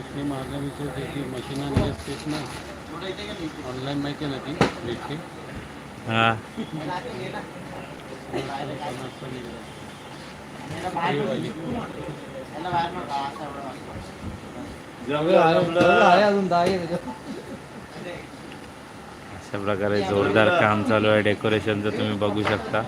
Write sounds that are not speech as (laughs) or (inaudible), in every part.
वैष्णवी महादेवीची त्याची मशीन आणली असतेच ना ऑनलाईन माहिती आहे ना ती भेटते हा। आहे अजून दहा आहे त्याच्यात. अशा प्रकारे जोरदार काम चालू आहे डेकोरेशनचं तुम्ही बघू शकता।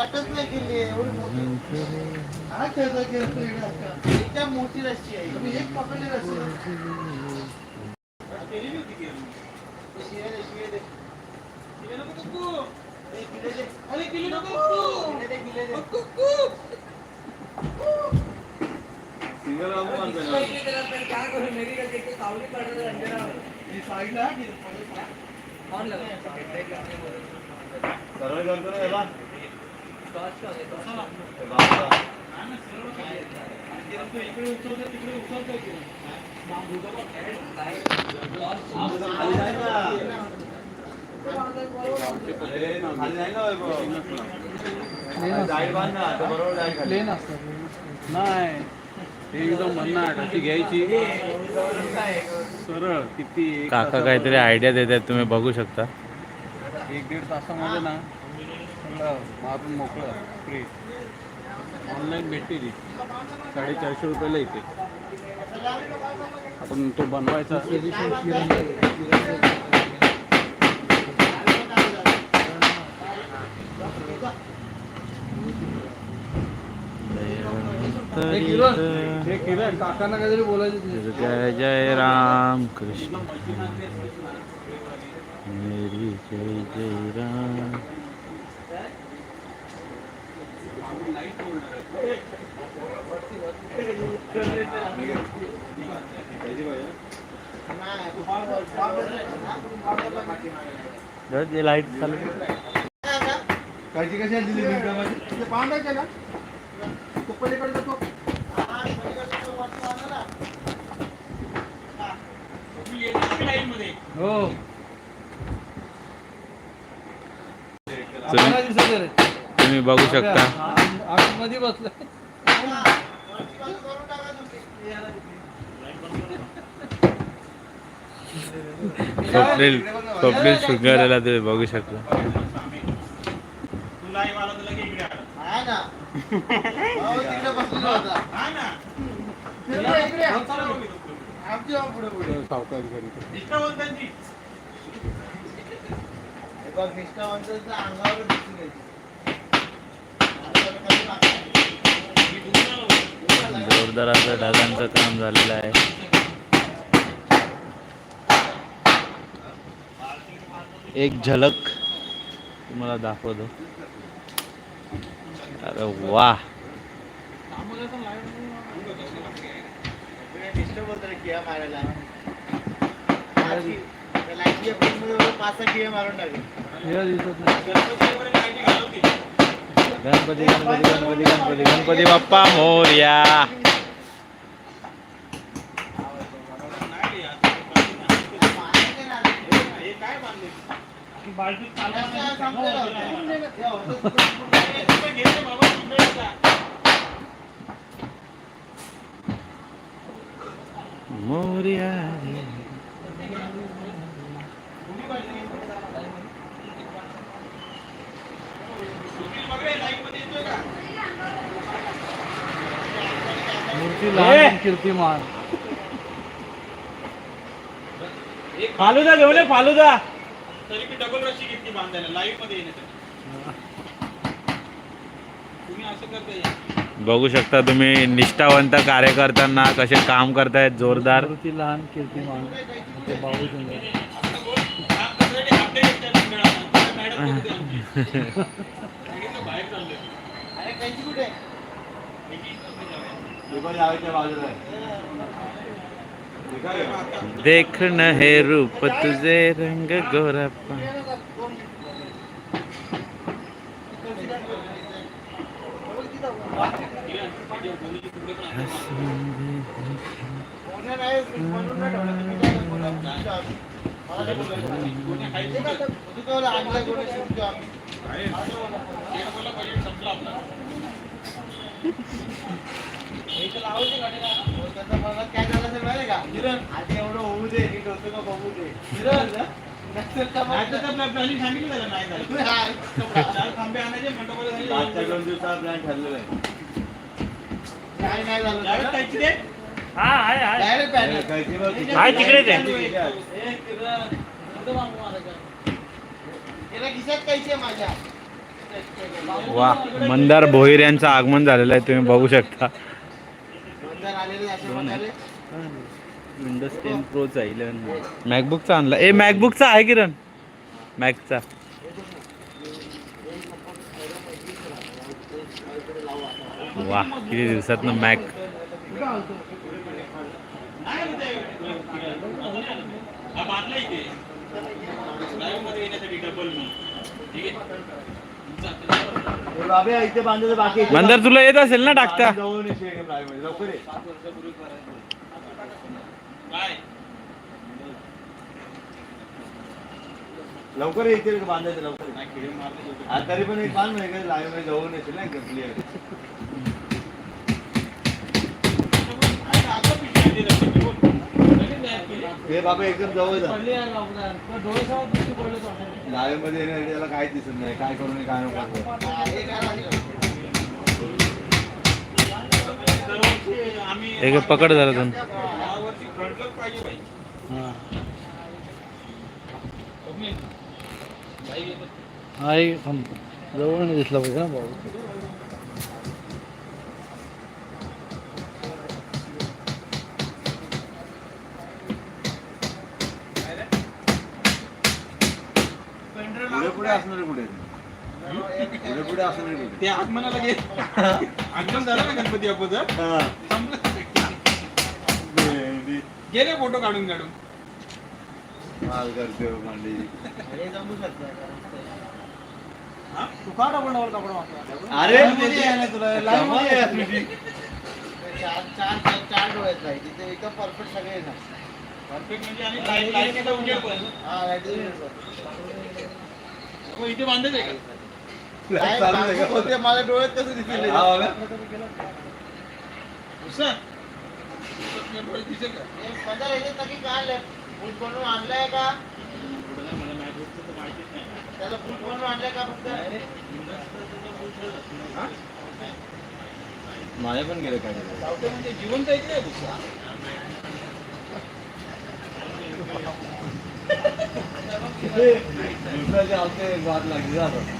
कटच नाही केली एवढी मोठी. हा खेळतो, खेळतो इकडे. एकदम मोठी रस्सी आहे. तुम्ही एक पकडली रस्सी. केली नव्हती की नाही? ते एकदम भन्नाट अशी घ्यायची सरळ किती काका काहीतरी आयडिया देत आहेत तुम्ही बघू शकता एक दीड तासामध्ये ना सगळं मारून मोकळं फ्री ऑनलाईन भेटते ती. साडेचारशे रुपयाला येते. आपण तो बनवायचा. जय जय राम कृष्ण. मेरी जय जय राम. लाइट चालू काळजी कशी आहे दिली मिनिटामध्ये ना पांढरा केला. तो पलीकडचा तो. हो. तुम्ही- बघू शकता. स्वप्नील स्वप्नील शृंगाराला तुम्ही बघू शकता. आहे जोरदार असं ढगांचं काम झालेलं आहे एक झलक तुम्हाला दाखवतो अरे वा मारायला. पाच सहा किया मारून टाकले. गणपती गणपती गणपती गणपती गणपती बाप्पा मोर्या. मोर्या. मूर्ती लहान कीर्तिमान. फालुदा घेऊन ये फालुदा. तरी मी डबल रशी घेतली बांधायला लाईव्हमध्ये येण्यासाठी तुम्ही असं करता बघू शकता तुम्ही निष्ठावंत कार्यकर्त्यांना कसे काम करतायत जोरदार. मूर्ती लहान कीर्तिमान. बाबू (laughs) सुंदर अरे कैची कुठे आहे? देख न हे रूप तुझे रंग गोरापा कोणी नाही, बनवून नाही ठेवलं. तुम्ही काय ते झालं असेल माहिती? आधी एवढं होऊ दे, नीट होतं का बघू दे. आहे काय? हा आहे. ए, किरण, खिशात कैसे माझ्या वा मंदार भोईर यांचं आगमन झालेलं आहे तुम्ही बघू शकता. विंडोज टेन प्रोचा इलेवन मॅकबुकचा आणला. ए मॅकबुकचा आहे किरण. मॅकचा. वा किती दिवसात मॅक. इथे बांधायचं बाकी आहे. मंदार तुला येत असेल ना टाकता. लवकर ये. लवकर ये इथे बांधायचं लवकर तरी पण एक बांध नाही लाईव्ह जवळून येशील ना क्लिअर हे बाबा एकदम जवळ जा पडली यार बाबूला. तुला डोळ्यासमोर दिसली पडलं तो. लाईव्हमध्ये येणं त्याला काहीच दिसत नाही काय करू नये काय नको. हा, हे काय? एक पकड जरा दोन आहे जवळ दिसला पाहिजे ना भाऊ पुढे पुढे असणार कुठे पुढे पुढे असणार कुठे ते आगमनाला गे आगमन झालं ना गणपती बाप्पाचं हा. गेले फोटो काढून काढून माल करते हो मांडी जमू शकतं. तू का डबल डबल कपडा? अरे तुला. चार चार चार- चार डोळे आहेत लाइट. इथे एकदम परफेक्ट सगळे Perfect म्हणजे आणि लाईट- लाईटीचा उजेड पण. हा लाइट मग इथे आहे का? होते डोळ्यात कसं दिसले हा? तुझ्या डोळ्यात दिसेल का? काय आणलंय फूट बनवून आणलाय का त्याला फूट बनवून आणलाय का फक्त माझ्या पण गेलं काय गावठे म्हणजे जिवंत आहे की नाही भुसा? दुसऱ्याचे आमचे वाद लागली जातात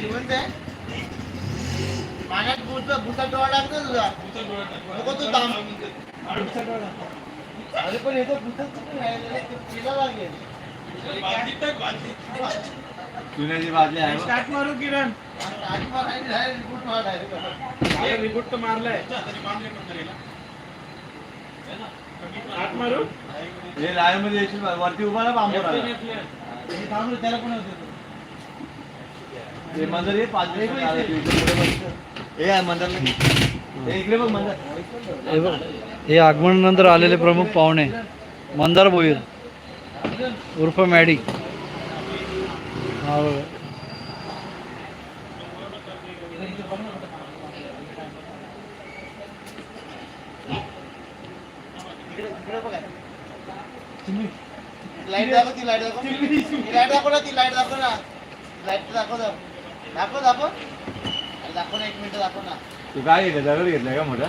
जिवंत आहे पाण्यात भूत भूता डोळा लागतो तुझा नको तू दाम अरे पण येतो भूतच लागेल बादली आहे स्टार्ट मारू किरण. हे तर मारलाय. मारू हे लाईव्हमध्ये येशील. वरती उभा ना बांबू. हे थांबलो, त्याला पण होते हे मंदिर हे पाच. हे आहे मंदिर. हे इकडे बघ मंदिर. हे बघ हे आगमनानंतर आलेले प्रमुख पाहुणे मंदार भोईर उर्फ मॅडी. हा लाइट दाखव ती लाइट दाखव ती लाइट दाखव ना ती लाइट दाखव ना. लाइट दाखव दाखव दाखव दाखव ना एक मिनिट दाखव ना. तू काय घेतलं दगड घेतलाय का मोठा?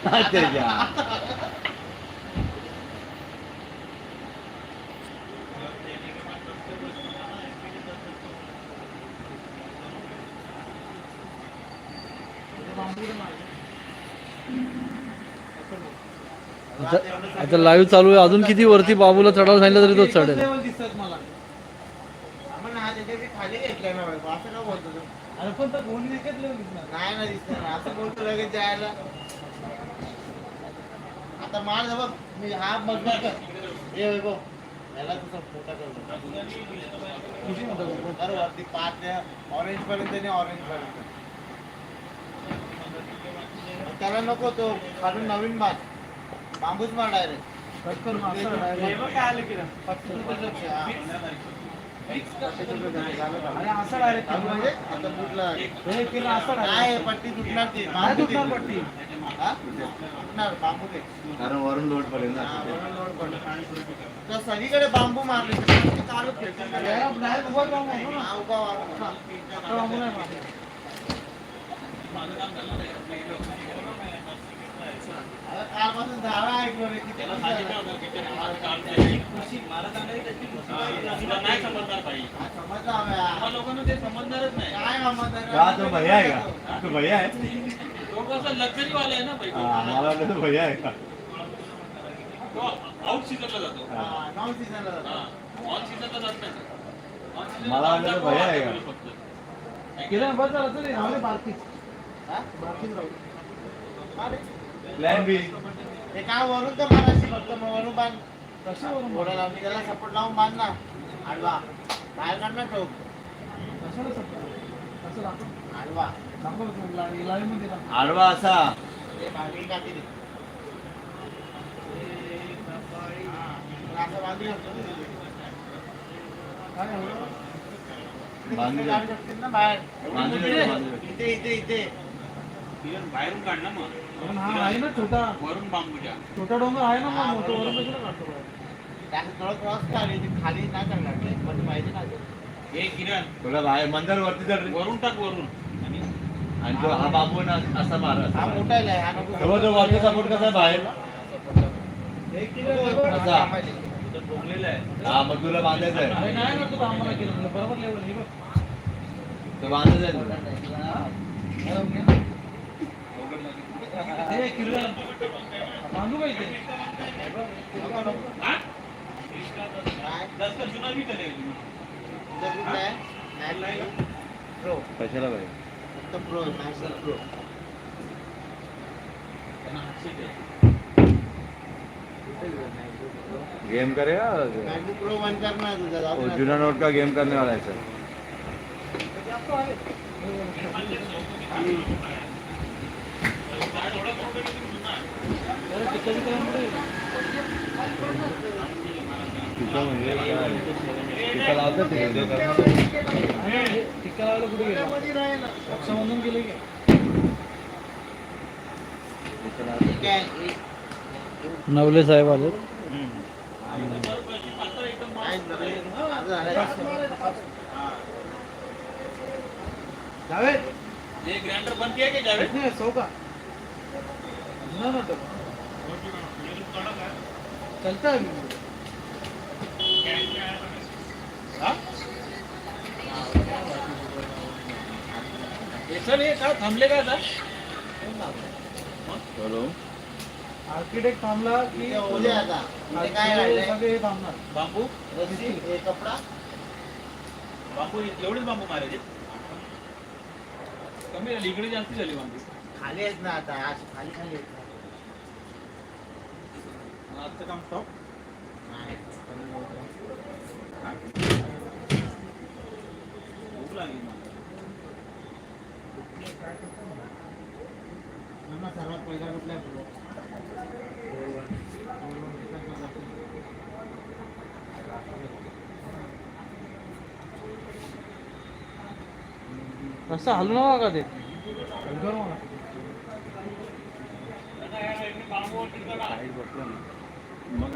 (laughs) (laughs) आता आता लाईव्ह चालू आहे. अजून किती वरती बाबूला चढायला सांगितलं तरी तो चढेल. दिसतात मला. हा खाली ना बोलतो नाही दिसत. आता माल बघ. मी हा मजबूत हे याला तुझा करतो म्हणतो पाच ऑरेंज पर्यंत आणि ऑरेंज पर्यंत. त्याला नको तो. खालून नवीन मार. बांबूच मार डायरेक्ट म्हणजे? आता फुटलं. नाही पट्टी? तुटणार ती? बांबू ती. हा? तुटणार बांबू ते. कारण वरून लोड पडेल ना. हा, वरून लोड पडलं. तर सगळीकडे बांबू मारले चालू. हा, उभा. हा. अरे कालपासून धारा ऐकलो रे किती खुश झाला. हा, समजलं हा. काय समजणार? का तो भैया आहे का तो भैया आहे हा, मला वाटलं तो भैया आहे का हा, नॉन सीझनला जातो. मला वाटलं तो भैया आहे का हा? प्लॅन बी ते काय वरून तर मारायची फक्त मग वरून बांध. घोडा लावून त्याला सपोर्ट लावून बांध ना. आडवा. बाहेर काढ ना टोक आडवा. आडवा असा. ते बांधली दे. हा. असं बांधली तिथे. बाहेर. इथे इथे इथे. बाहेरून काढ ना मग. छोटा. वरून बांबूच्या छोटा डोंगर आहे ना हा, मग मोठं. वरून कशाला काढतो? त्याचं थोडं क्रॉस ती खाली नाही पण पाहिजे ना. हे किरण. थोडा बाहेर मंदिर वरती चढ रे. वरून टाक वरून. आणि तो हा बांबू ना असा मार हा मोठा आहे हा नको तेव्हा तो वरती सपोर्ट कसा आहे बाहेर? असा. हा मग तुला बांधायचं आहे. नाही ना तू आम्हाला केलं तुला. बरोबर लेवल हे बघ. तो बांधायचं आहे. तुला हे किरण बांधू का इथे प्रो कशाला पाहिजे फक्त प्रो नॅशनल प्रो गेम करेगा मॅकबुक प्रो वन करणार तुझा जाऊ वो दे. जूना नोट का गेम करने वाला है सर बिक्का लावून कुठे? हे टिक्का लावायला कुठे गेला. रक्षाबंधन केलं की. नवले साहेब आले? जावेद हे ग्राइंडर बंद किया क्या जावेद नाही सौ का ना ना तो चलता है। सर हे का थांबले का आता चलो आर्किटेक्ट थांबला की इथे ओले आता। इथे काय सगळे राहिलंय सगळे थांबणार। बांबू? रस्सी? हे कपडा? बांबू एवढेच बांबू मारायचे कमी झाली इकडे जास्त झाली बांबू. खाली आहेत ना आता आज खाली खाली आहेत ना. आजचं काम स्टॉप नाही. भूक लागली मला. म्हणून सर्वात पहिला कुठला असं हलू नका का ते हलकर मला. मग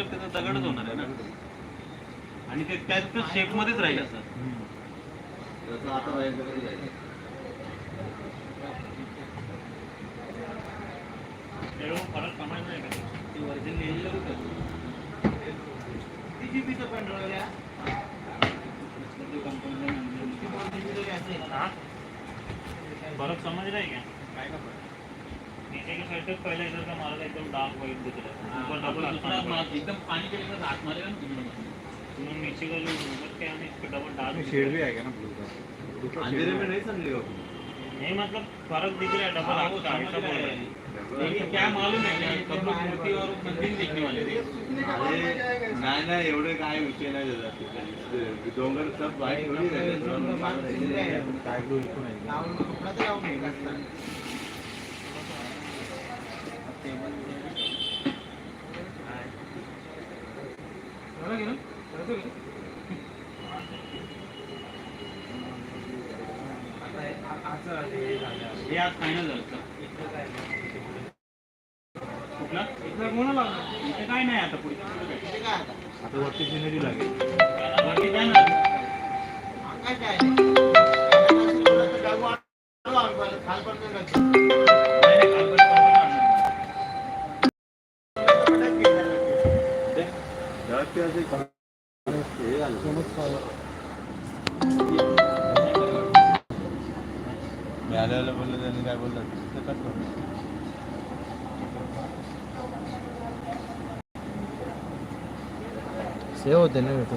त्याचा दगडच होणार आहे ना आणि ते त्याच शेप मध्येच राहील असं तसं आता बाहेर कधी जायचं ती वर्जिन लिहिलेलं होतं किती GB चं pen drive हा? फरक समझ रहे क्या? का? नीचे की साइड तक पहले इधर का मारा था एकदम डार्क व्हाइट दिख रहा है। ऊपर डबल दुसरा आसमान मा- एकदम पाणी केलं तर हात मारेल ना नीचे का जो ऊपर क्या है इस डबल डार्क शेड भी का? ना ब्लू अंधेरे में नहीं समझेगा नहीं मतलब फ़र्क दिख रहा है डबल हाँ, आपका ऐसा बोल रहे हैं। क्या मालूम है क्या सब लोग मूर्ति और मंदिर देखने वाले थे नाही नाही एवढे काय विषय नाही त्याचा डोंगर सब जास्त. हे आज फायनल झालं कुठला इथला कोणाला इथे काय नाही आता पुढे इथे? आता वरती सिनरी लागेल आल्याला बोललो त्यांनी काय बोललं ते कट करू. सेव होते ना भेटू